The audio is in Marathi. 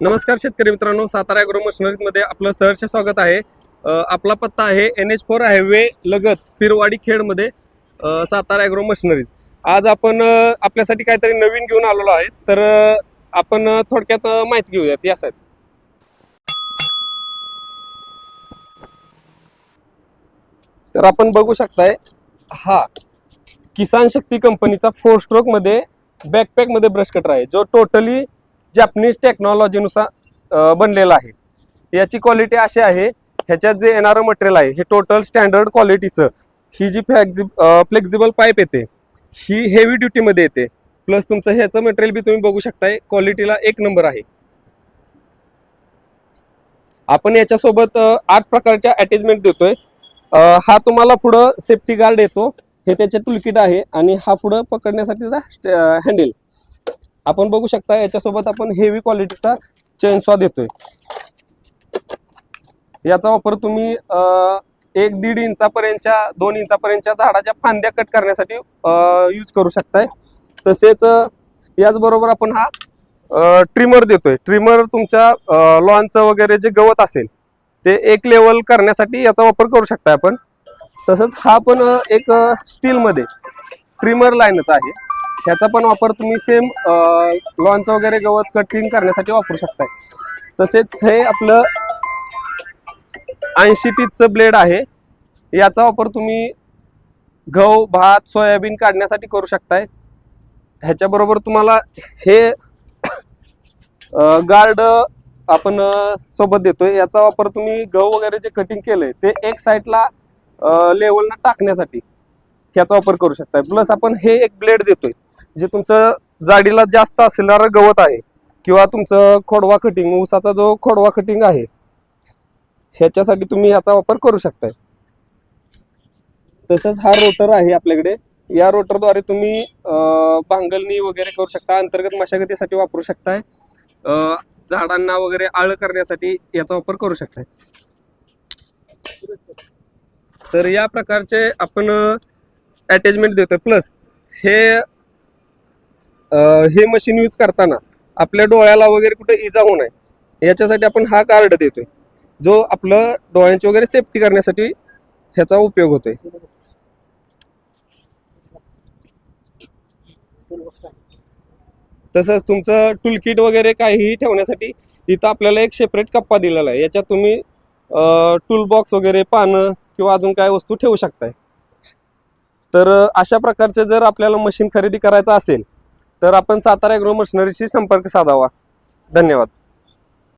नमस्कार शेतकरी मित्रांनो सातारा अॅग्रो मशिनरीमध्ये आपलं सहर्ष स्वागत आहे. आपला पत्ता आहे एन एच फोर हायवे लगत फिरवाडी खेडमध्ये सातारा अॅग्रो मशिनरीज आज आपण आपल्यासाठी काहीतरी नवीन घेऊन आलेलो आहे. तर आपण थोडक्यात माहिती घेऊयात. या साहेब. तर आपण बघू शकताय हा किसान शक्ती कंपनीचा फोर स्ट्रोकमध्ये बॅकपॅकमध्ये ब्रश कटर आहे. जो टोटली जॅपनीज टेक्नॉलॉजीनुसार बनलेलं बनलेला आहे. याची क्वालिटी अशी आहे ह्याच्यात जे येणारं मटेरियल आहे हे टोटल स्टँडर्ड क्वालिटीचं ही जी फ्लेक्झि फ्लेक्झिबल पाईप येते ही हेवी ड्युटीमध्ये येते. प्लस तुमचं ह्याचं मटेरियल बी तुम्ही बघू शकताय क्वालिटीला एक नंबर आहे. आपण याच्यासोबत आठ प्रकारच्या अटॅचमेंट देतोय. हा तुम्हाला पुढं सेफ्टी गार्ड येतो. हे त्याचे टुलकिट आहे आणि हा पुढं पकडण्यासाठीचा हँडल आपण बघू शकता याच्यासोबत आपण हेवी क्वालिटीचा चेनसॉ देतोय. याचा वापर तुम्ही एक दीड इंचापर्यंतच्या दोन इंचापर्यंतच्या झाडाच्या फांद्या कट करण्यासाठी यूज करू शकताय. तसेच याचबरोबर आपण हा ट्रिमर देतोय. ट्रिमर तुमच्या लॉनचं वगैरे जे गवत असेल ते एक लेवल करण्यासाठी याचा वापर करू शकताय आपण. तसंच हा पण एक स्टीलमध्ये ट्रिमर लाईनच आहे. ह्याचा पण वापर तुम्ही सेम लॉनचं वगैरे गवत कटिंग करण्यासाठी वापरू शकताय. तसेच हे आपलं ऐंशी टीचचं ब्लेड आहे. याचा वापर तुम्ही गहू भात सोयाबीन काढण्यासाठी करू शकताय. ह्याच्याबरोबर तुम्हाला हे गार्ड आपण सोबत देतोय. याचा वापर तुम्ही गहू वगैरे जे कटिंग केलंय ते एक साईडला लेवलला टाकण्यासाठी. ह्याचा वापर करू शकताय. प्लस आपण हे एक ब्लेड देतोय जे तुमचं जाडीला जास्त असणारं गवत आहे किंवा तुमचं खोडवा कटिंग ऊसाचा जो खोडवा कटिंग आहे ह्याच्यासाठी तुम्ही याचा वापर करू शकताय. तसंच हा रोटर आहे आपल्याकडे. या रोटरद्वारे तुम्ही भांगलणी वगैरे करू शकता अंतर्गत मशागतीसाठी वापरू शकताय. झाडांना वगैरे आळ करण्यासाठी याचा वापर करू शकताय. तर या प्रकारचे आपण अटॅचमेंट देतोय. प्लस हे हे मशीन यूज करताना आपल्या डोळ्याला वगैरे कुठे इजा होऊ नये याच्यासाठी आपण हा कार्ड देतोय. जो आपलं डोळ्यांची वगैरे सेफ्टी करण्यासाठी ह्याचा उपयोग होतोय. तसंच तुमचं टूलकिट वगैरे काहीही ठेवण्यासाठी इथं आपल्याला एक सेपरेट कप्पा दिलेला आहे. याच्यात तुम्ही टूल बॉक्स वगैरे पानं किंवा अजून काय वस्तू ठेवू शकताय. तर अशा प्रकारचे जर आपल्याला मशीन खरेदी करायचं असेल तर आपण सातारा ॲग्रो मशिनरीशी संपर्क साधावा. धन्यवाद.